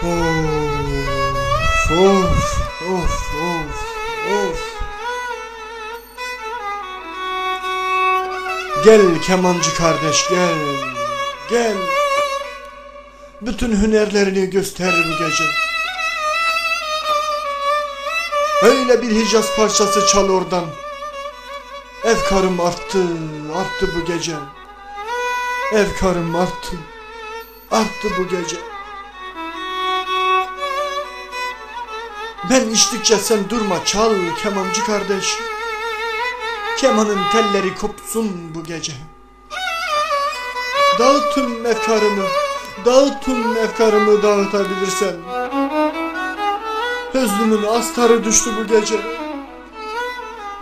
Of of of of of. Gel kemancı kardeş gel. Gel. Bütün hünerlerini göster bu gece. Öyle bir Hicaz parçası çal oradan. Efkarım arttı, arttı bu gece. Efkarım arttı, arttı bu gece. Ben içtikçe sen durma çal kemancı kardeş. Kemanın telleri kopsun bu gece. Dağıt tüm efkarımı, dağıt tüm efkarımı dağıtabilirsen. Hüznümün astarı düştü bu gece.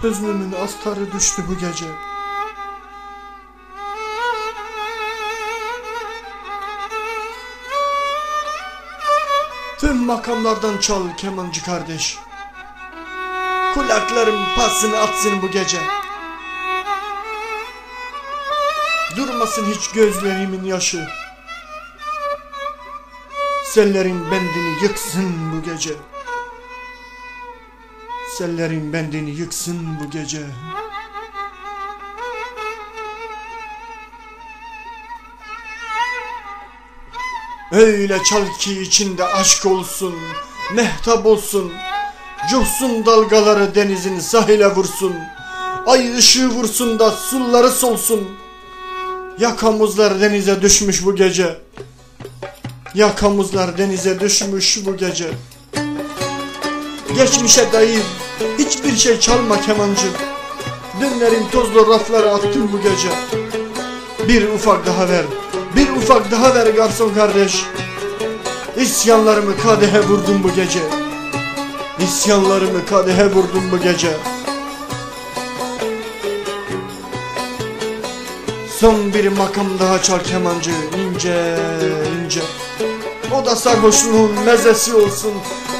Hüznümün astarı düştü bu gece. Tüm makamlardan çal kemancı kardeş. Kulaklarım pasını atsın bu gece. Durmasın hiç gözlerimin yaşı. Sellerin bendini yıksın bu gece. Sellerin bendini yıksın bu gece. Öyle çal ki içinde aşk olsun, mehtap olsun. Coşsun dalgaları denizin sahile vursun. Ay ışığı vursun da sulları solsun. Yakamızlar denize düşmüş bu gece. Yakamızlar denize düşmüş bu gece. Geçmişe dair hiçbir şey çalma kemancı. Dünlerin tozlu raflara attım bu gece. Bir ufak daha ver, bir ufak daha ver garson kardeş. İsyanlarımı kadehe vurdum bu gece. İsyanlarımı kadehe vurdum bu gece. Son bir makam daha çal kemancı ince ince. O da sarhoşluğun mezesi olsun.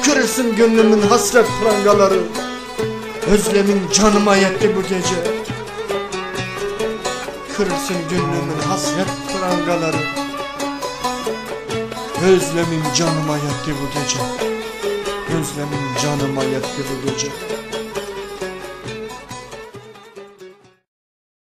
Kırılsın gönlümün hasret prangaları. Özlemin canıma yetti bu gece. Kırılsın gönlümün hasret prangaları. Özlemin canıma yetti bu gece. Özlemin canıma yetti bu gece.